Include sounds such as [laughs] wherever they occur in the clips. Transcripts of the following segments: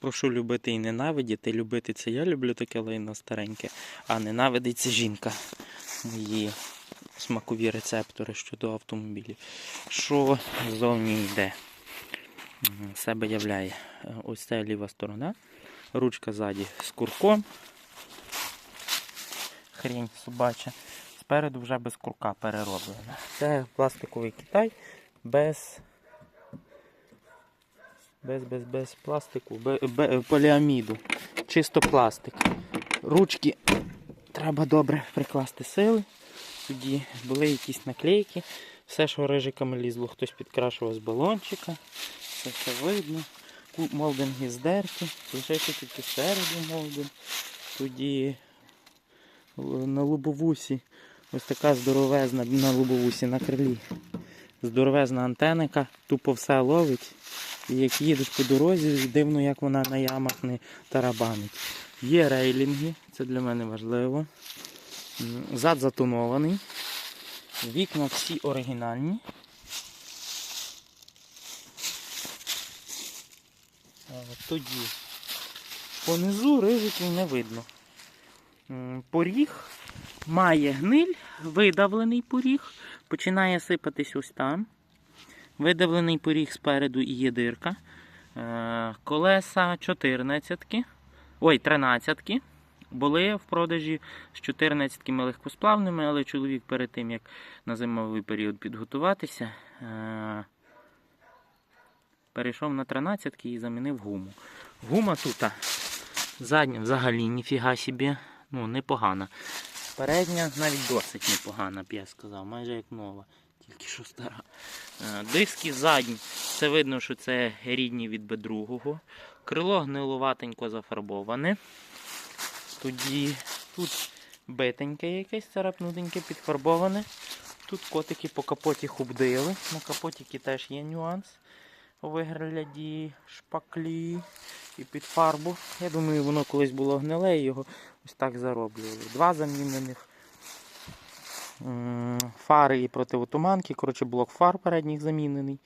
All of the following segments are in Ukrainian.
прошу любити і ненавидіти. Любити це я люблю таке лайно стареньке, а ненавидить це жінка. Мої смакові рецептори щодо автомобілів. Що зовні йде? Себе являє. Ось це ліва сторона. Ручка ззаді з курком. Хрень собача. Спереду вже без курка перероблена. Це пластиковий Китай без. Без, без, без пластику, поліаміду. Чисто пластик. Ручки треба добре прикласти сили. Тоді були якісь наклейки. Все, що рижиками лізло, хтось підкрашував з балончика. Це все видно. Ку- Молдинги здерті, лише тільки спереду молдинг. Тоді е, на лобовусі ось така здоровезна на лобовусі на крилі. Здоровезна антеника, тупо все ловить. Як їдеш по дорозі, дивно, як вона на ямах не тарабанить. Є рейлінги, це для мене важливо. Зад затонований. Вікна всі оригінальні. Тоді понизу рижиків не видно. Поріг має гниль, видавлений поріг, починає сипатись ось там. Видавлений поріг спереду і є дирка. Е, Колеса 14. ки ой, 13. ки були в продажі з 14 легкосплавними, але чоловік перед тим, як на зимовий період підготуватися, е, перейшов на 13 ки і замінив гуму. Гума тут задня взагалі ніфіга собі, ну, непогана. Передня навіть досить непогана, б я сказав, майже як нова, тільки що стара. Е, Диски задні, це видно, що це рідні від Б2. Крило гнилуватенько зафарбоване. Тоді тут битеньке якесь, царапнутеньке, підфарбоване. Тут котики по капоті хубдили. На капотіки теж є нюанс у вигляді шпаклі і під фарбу. Я думаю, воно колись було гниле і його ось так зароблювали. Два замінених фари і противотуманки. Коротше, блок фар передніх замінений.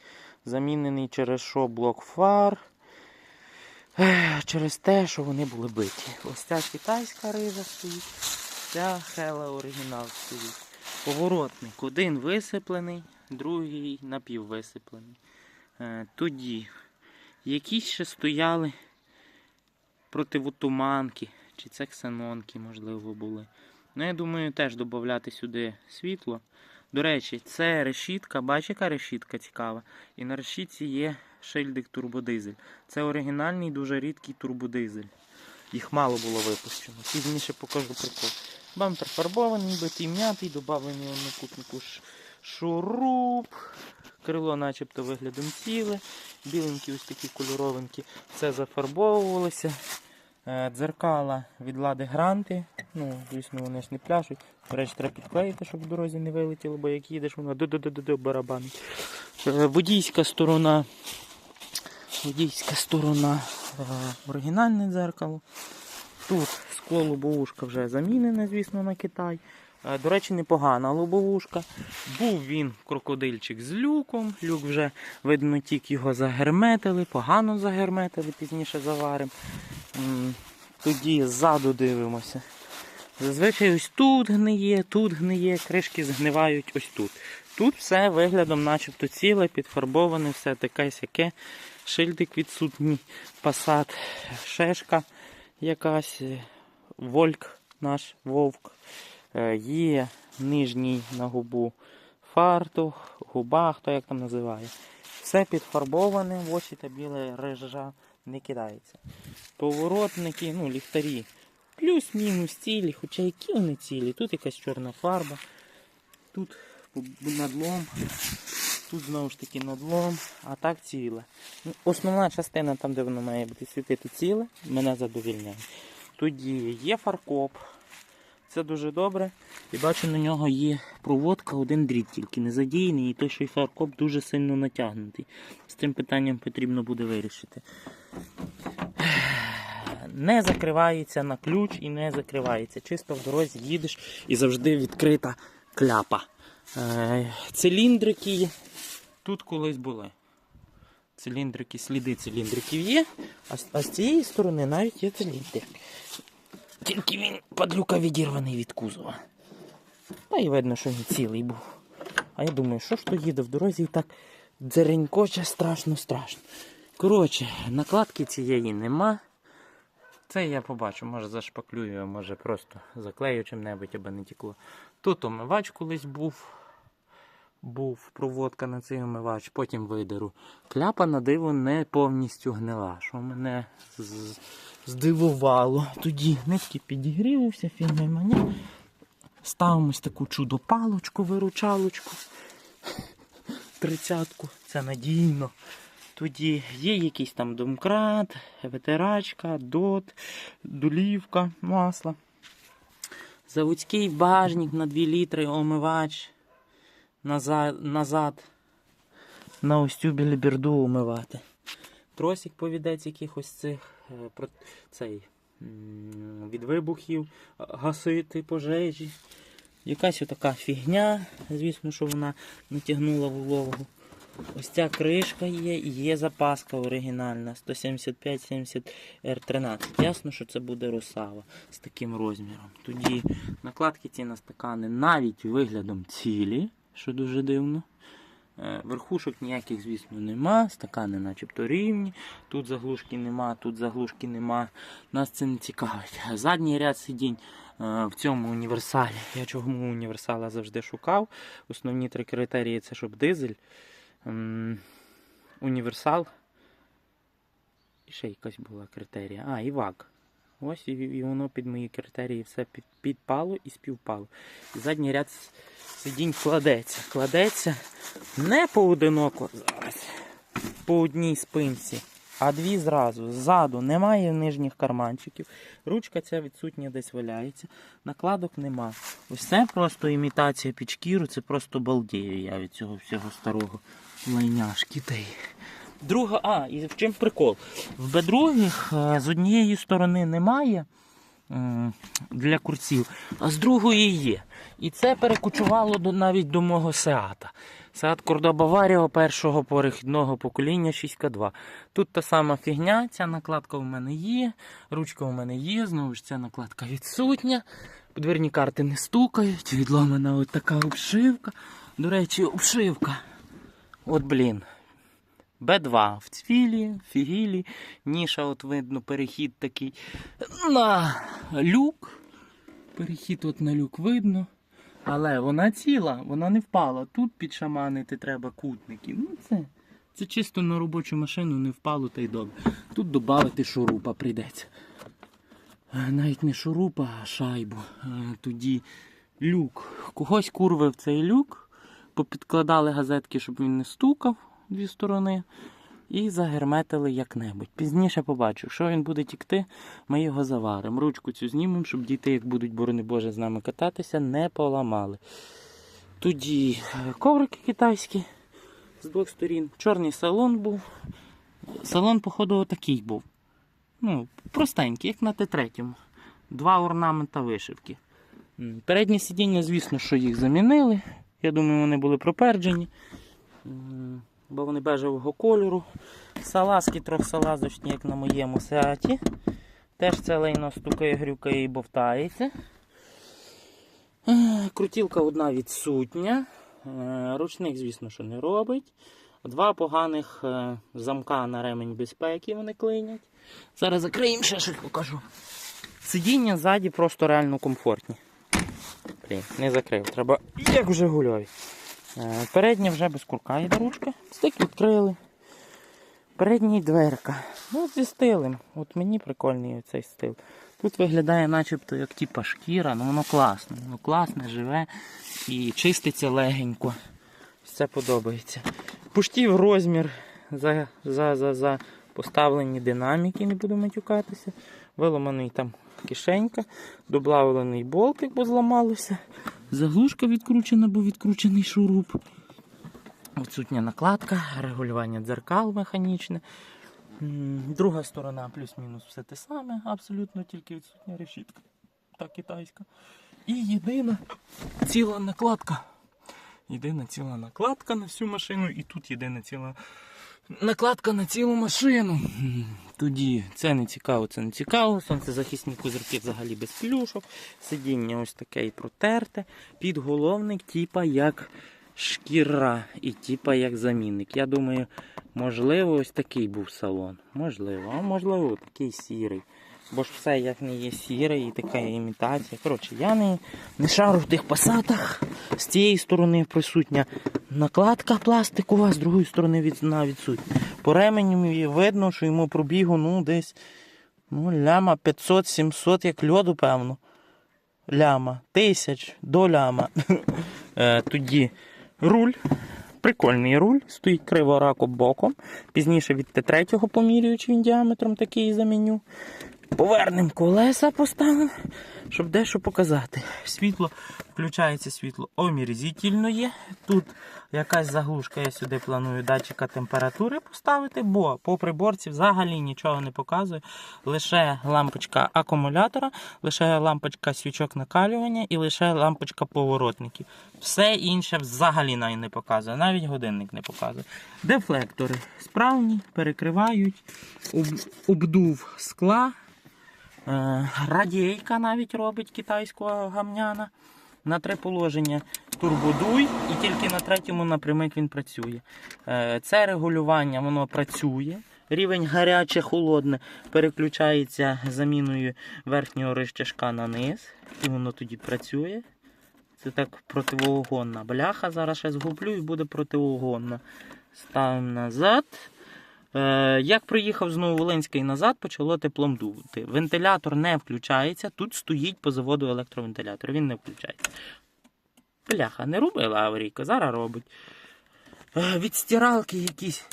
Замінений через що блок фар. Через те, що вони були биті. Ось ця китайська рижа стоїть, ця хела оригінал стоїть. Поворотник один висиплений, другий напіввисиплений. Е, Тоді якісь ще стояли противотуманки, чи це ксенонки, можливо, були. Ну, я думаю, теж додати сюди світло. До речі, це решітка, бачиш, яка решітка цікава. І на решітці є шильдик турбодизель. Це оригінальний, дуже рідкий турбодизель. Їх мало було випущено. Пізніше покажу прикол. Бампер фарбований, битий м'ятий, додавлений на кутнику шуруп. Крило начебто виглядом ціле. Біленькі ось такі кольоровинки. Все зафарбовувалося. Е, Дзеркала від лади гранти. Ну, звісно, вони ж не пляшуть. До речі, треба підклеїти, щоб в дорозі не вилетіло, бо як їдеш, воно до-до-до-до барабанить. Е, Водійська сторона. Водійська сторона. е, Оригінальне дзеркало. Тут скло лобовушка вже замінене, звісно, на Китай. Е, До речі, непогана лобовушка. Був він крокодильчик з люком. Люк вже, видно, тільки його загерметили, погано загерметили, пізніше заваримо. Тоді ззаду дивимося. Зазвичай ось тут гниє, тут гниє, кришки згнивають ось тут. Тут все виглядом начебто ціле, підфарбоване, все таке сяке. Шильдик відсутній, пасад, шешка якась, е, вольк наш вовк. Е, Є нижній на губу фартух, губа, хто як там називає. Все підфарбоване, в очі та біле рижа не кидається. Поворотники, ну, ліхтарі. Плюс-мінус цілі, хоча які вони цілі. Тут якась чорна фарба, тут надлом, тут знову ж таки надлом, а так ціле. Ну, Основна частина там, де воно має бути світити ціле, мене задовільняє. Тоді є фаркоп. Це дуже добре. І бачу, на нього є проводка, один дріт тільки не задіяний, і той, що й фаркоп дуже сильно натягнутий. З цим питанням потрібно буде вирішити. Не закривається на ключ і не закривається. Чисто в дорозі їдеш і завжди відкрита кляпа. Е, Циліндрики тут колись були. циліндрики, сліди циліндриків є, а, з- цієї сторони навіть є циліндрик. Тільки він падлюка відірваний від кузова. Та й видно, що він цілий був. А я думаю, що ж то їде в дорозі і так дзеренькоче страшно страшно. Коротше, накладки цієї нема. Це я побачу, може зашпаклюю, може просто заклею чим-небудь, аби не тікло. Тут омивач колись був. Був проводка на цей омивач, потім видеру. Кляпа на диво не повністю гнила, що мене здивувало. Тоді нитки підігрівався, фільми мене. Ставимо ось таку чудо-палочку, виручалочку. Тридцятку. Це надійно. Тоді є якийсь там домкрат, ветерачка, дот, долівка, масло. Заводський багажник на 2 літри, омивач. Назад, назад на ось цю біліберду умивати. Тросик повідець якихось цих е, цей, від вибухів, гасити пожежі. Якась отака фігня, звісно, що вона натягнула в вологу. Ось ця кришка є, і є запаска оригінальна 175-70 R13. Ясно, що це буде росава з таким розміром. Тоді накладки ці на стакани навіть виглядом цілі, що дуже дивно. Е, Верхушок ніяких, звісно, нема, стакани начебто рівні. Тут заглушки нема, тут заглушки нема. Нас це не цікавить. Задній ряд сидінь е, в цьому універсалі. Я чому універсала завжди шукав. Основні три критерії це щоб дизель, універсал. І ще якась була критерія. А, і ВАК. Ось і, і воно під мої критерії все під, підпало і співпало. І задній ряд сидінь кладеться. Кладеться не поодиноко зараз, по одній спинці, а дві зразу. Ззаду немає нижніх карманчиків. Ручка ця відсутня десь валяється. Накладок нема. Ось це просто імітація під шкіру, це просто балдію я від цього всього старого лайняшки. та. Друга, а, і в чим прикол? В бедрогих е, з однієї сторони немає для курців, а з другої є. І це перекочувало до, навіть до мого Сеата. Сеат Кордоба Варіо першого перехідного покоління 6К2. Тут та сама фігня, ця накладка у мене є, ручка у мене є, знову ж ця накладка відсутня. Подвірні карти не стукають, відломана от така обшивка. До речі, обшивка. От блін. Б2 в цвілі, фігілі, ніша, от видно, перехід такий на люк. Перехід от на люк видно. Але вона ціла, вона не впала. Тут підшаманити треба кутники. Ну це, це чисто на робочу машину не впало та й добре. Тут додати шурупа прийдеться. Навіть не шурупа, а шайбу. Е, Тоді люк. Когось курвив цей люк, попідкладали газетки, щоб він не стукав дві сторони. І загерметили як-небудь. Пізніше побачу, що він буде тікти, ми його заваримо. Ручку цю знімемо, щоб діти, як будуть, борони Боже, з нами кататися, не поламали. Тоді е, коврики китайські з двох сторін. Чорний салон був. Салон, походу, отакий був. Ну, простенький, як на Т3. Два орнамента вишивки. М, Передні сидіння, звісно, що їх замінили. Я думаю, вони були проперджені. Бо вони бежевого кольору. Салазки трьохсалазочні, як на моєму сеаті. Теж це лайно стукає, грюкає і бовтається. Е, Крутілка одна відсутня. Е, Ручник, звісно, що не робить. Два поганих е, замка на ремень безпеки вони клинять. Зараз закриємо ще щось покажу. Сидіння ззаді просто реально комфортні. Блін, не закрив. Треба як в Жигульові. Е, Передня вже без курка йде ручка. Стик відкрили. Передній дверка. Ну, зі стилем. От мені прикольний цей стил. Тут виглядає начебто як типа шкіра, але воно класне. Воно класне, живе і чиститься легенько. Все подобається. Пуштів розмір за, за, за, за поставлені динаміки, не буду матюкатися. Виламаний там кишенька, доблавлений болтик, бо зламалося. Заглушка відкручена, бо відкручений шуруп. Відсутня накладка, регулювання дзеркал механічне. Друга сторона плюс-мінус все те саме, абсолютно тільки відсутня решітка. Та китайська. І єдина ціла накладка. Єдина ціла накладка на всю машину, і тут єдина ціла накладка на цілу машину. Тоді це не цікаво, це не цікаво. Сонцезахисні козирки взагалі без плюшок. Сидіння ось таке і протерте. Підголовник, типа як шкіра і типа як замінник. Я думаю, можливо, ось такий був салон. Можливо, а можливо, такий сірий. Бо ж все як не є сіре і така імітація. Коротше, я не, не шару в тих пасатах. З цієї сторони присутня накладка пластикова, з другої сторони від, вона відсутня. По ременю видно, що йому пробігу ну, десь ну, ляма 500-700, як льоду, певно. Ляма. Тисяч до ляма. [laughs] Е, Тоді руль. Прикольний руль, стоїть криво боком. Пізніше від Т3 помірюючи він діаметром такий заміню. Повернемо колеса, поставимо, щоб дещо показати. Світло, включається світло омірзительно є. Тут якась заглушка, я сюди планую датчика температури поставити, бо по приборці взагалі нічого не показує. Лише лампочка акумулятора, лише лампочка свічок накалювання і лише лампочка поворотників. Все інше взагалі не показує, навіть годинник не показує. Дефлектори справні, перекривають, об- обдув скла. Е, Радійка навіть робить китайського гамняна. На три положення турбодуй, і тільки на третьому напрямик він працює. Е, Це регулювання воно працює. Рівень гаряче, холодне переключається заміною верхнього рищашка на низ, і воно тоді працює. Це так противоугонна бляха. Зараз ще згублю і буде противоугонна. Ставимо назад. Е, як приїхав з Нововолинська і назад, почало теплом дувати. Вентилятор не включається. Тут стоїть по заводу електровентилятор. Він не включається. Бляха, не робила аварійка, зараз робить. Е, від стиралки якісь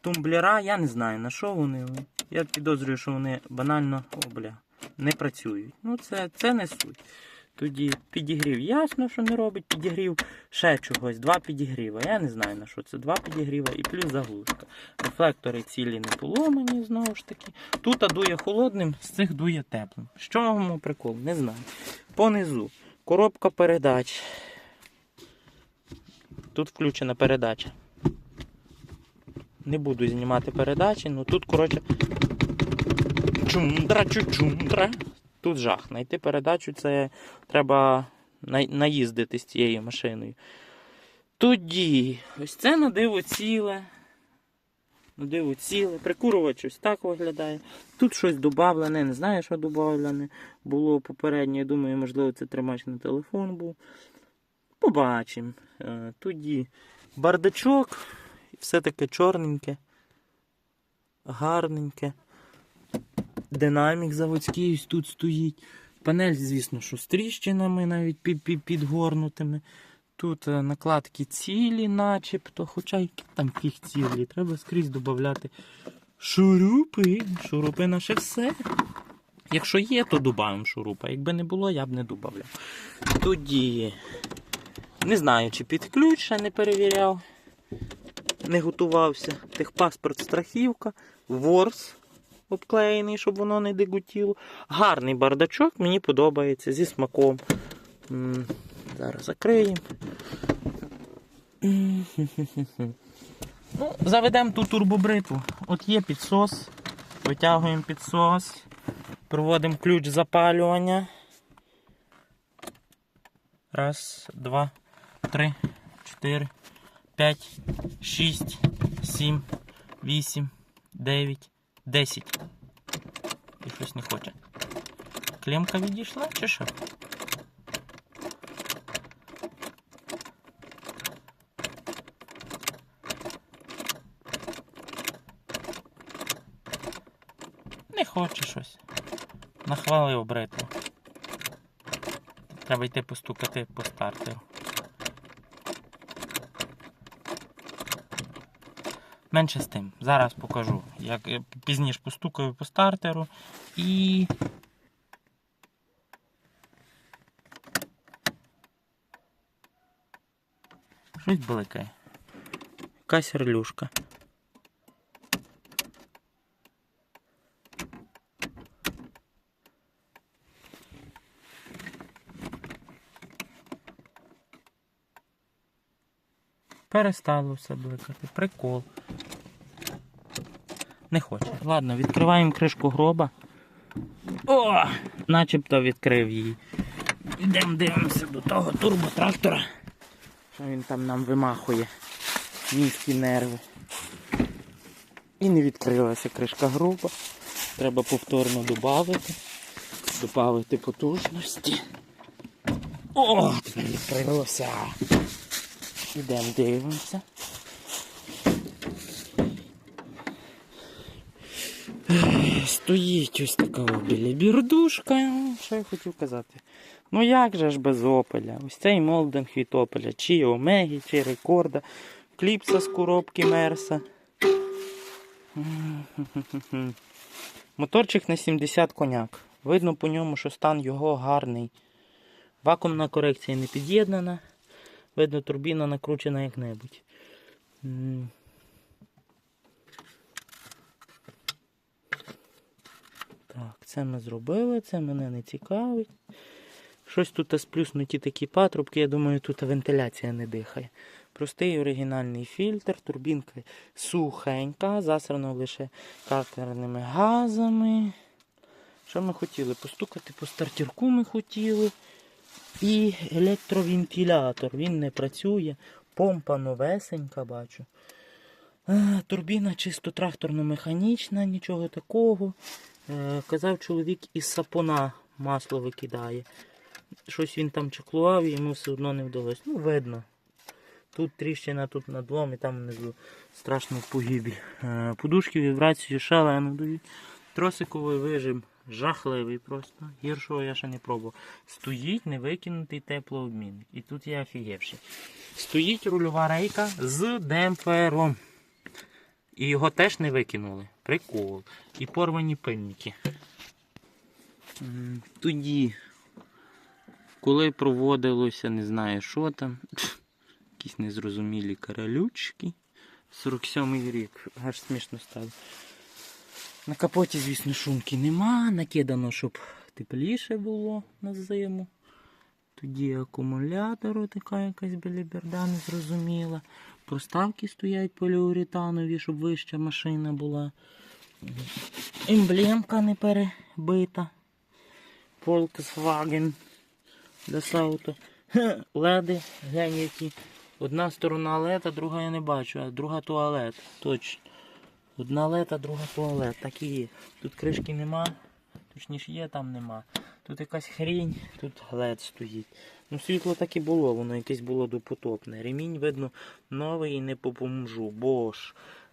тумблера, я не знаю на що вони. Я підозрюю, що вони банально о, бля, не працюють. Ну, це, це не суть. Тоді підігрів ясно, що не робить, підігрів ще чогось, два підігріва. Я не знаю на що це. Два підігріва і плюс заглушка. Рефлектори цілі не поломані, знову ж таки. Тут дує холодним, з цих дує теплим. З чого прикол? Не знаю. Понизу. Коробка передач. Тут включена передача. Не буду знімати передачі, ну тут, коротше. Чундра, чучундра. Тут жах. Знайти передачу це треба наїздити з цією машиною. Тоді, ось це на диво ціле. На диво ціле. Прикурувач ось так виглядає. Тут щось додавлене, не знаю, що додавлене. Було попередньо, я думаю, можливо, це тримач на телефон був. Побачимо. Е, Тоді бардачок. Все таке чорненьке. Гарненьке. Динамік заводський тут стоїть. Панель, звісно, що з тріщинами навіть під, під, підгорнутими. Тут е, накладки цілі, начебто, хоча які там їх цілі. Треба скрізь додати шурупи. Шурупи наше все. Якщо є, то додаємо шурупа. Якби не було, я б не додавав. Тоді не знаю, чи під ключ ще не перевіряв, не готувався. Техпаспорт страхівка, ворс обклеєний, щоб воно не дегутіло. Гарний бардачок, мені подобається зі смаком. Зараз закриємо. Ну, заведемо ту турбобритву. От є підсос. Витягуємо підсос. Проводимо ключ запалювання. Раз, два, три, чотири, п'ять, шість, сім, вісім, дев'ять, десять. І щось не хоче. Клемка відійшла чи що? Не хоче щось. Нахвалив бритву. Треба йти постукати по стартеру. Менше з тим. Зараз покажу. Як я пізніше постукаю по стартеру і. Щось бликає. Якась релюшка. Перестало все бликати. Прикол. Не хоче. Ладно, відкриваємо кришку гроба. О! Начебто відкрив її. Йдемо дивимося до того турботрактора. Що він там нам вимахує. Міські нерви. І не відкрилася кришка гроба. Треба повторно додати. Добавити потужності. О, відкрилося. Ідемо дивимося. Стоїть ось така біля бірдушка. Що я хотів казати? Ну як же ж без опеля? Ось цей молдинг від опеля. Чи Омегі, чи рекорда. Кліпса з коробки Мерса. [laughs] Моторчик на 70 коняк. Видно по ньому, що стан його гарний. Вакуумна корекція не під'єднана. Видно, турбіна накручена як-небудь. Так, це ми зробили, це мене не цікавить. Щось тут сплюснуті такі патрубки, я думаю, тут вентиляція не дихає. Простий оригінальний фільтр, турбінка сухенька, засрано лише картерними газами. Що ми хотіли? Постукати по стартірку ми хотіли. І електровентилятор. Він не працює. Помпа новесенька, бачу. А, турбіна чисто тракторно-механічна, нічого такого. Е, казав чоловік із сапона масло викидає. Щось він там чеклував йому все одно не вдалося. Ну, видно. Тут тріщина, тут надлом і там внизу страшно погибель. Е, Подушки вібрацію шалено дають. Тросиковий вижим жахливий просто. Гіршого я ще не пробував. Стоїть невикинутий теплообмінник. І тут я офігевший. Стоїть рульова рейка з демпфером. І його теж не викинули. Прикол. І порвані пильники. Тоді, коли проводилося, не знаю, що там, [laughs] якісь незрозумілі каралючки. 47-й рік, аж смішно стало. На капоті, звісно, шумки нема, накидано, щоб тепліше було на зиму. Тоді акумулятор така якась біліберда незрозуміла. Проставки стоять поліуретанові, щоб вища машина була. Емблемка не перебита. Volkswagen Десауто. Леди, глянь які. Одна сторона лед, а друга я не бачу, а друга туалет. Точно. Одна лед, а друга туалет. Так і є. Тут кришки нема. Точніше є, там нема. Тут якась хрінь, тут лед стоїть. Ну, світло так і було, воно якесь було допотопне. Ремінь, видно, новий і не по бомжу.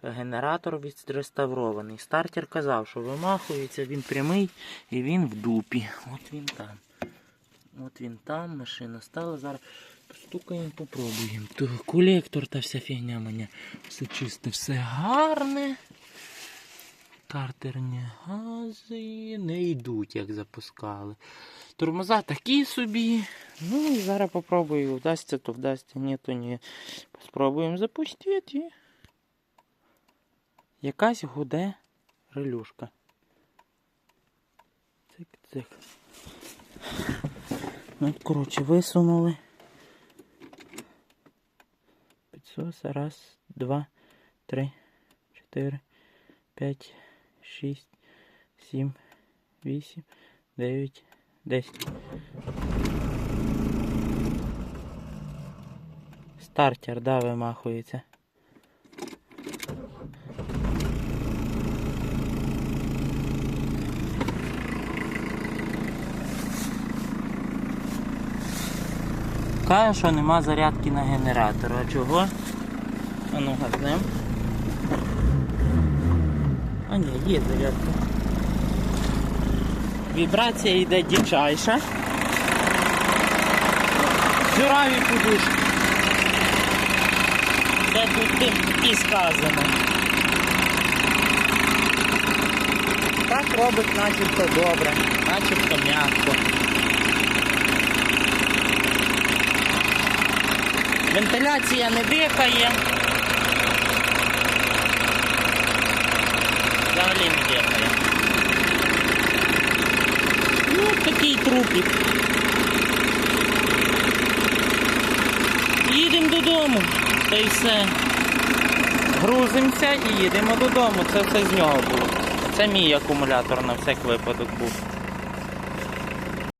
Генератор відреставрований. Стартер казав, що вимахується, він прямий і він в дупі. От він там. От він там, машина стала. Зараз постукаємо, попробуємо. То колектор та вся фігня мене. Все чисте, все гарне. Картерні гази не йдуть, як запускали. Тормоза такі собі. Ну і зараз попробую. Вдасться, то вдасться, ні, то ні. Спробуємо запустити. Якась гуде релюшка. Цик-цик. Ну, коротше, висунули. Підсоса. Раз, два, три, чотири, п'ять, шість, сім, вісім, дев'ять, десять. Стартер, да, вимахується. Каже, що нема зарядки на генератор. А чого? А ну газнем. А ні, є зарядка. Вібрація йде дичайша. Жураві подушки. Де тут тим і сказано. Так робить начебто добре, начебто м'яко. Вентиляція не дихає. Взагалі не дихає. Ну, такий трупик. Їдемо додому. Та й все. Грузимося і їдемо додому. Це все з нього було. Це мій акумулятор на всяк випадок був.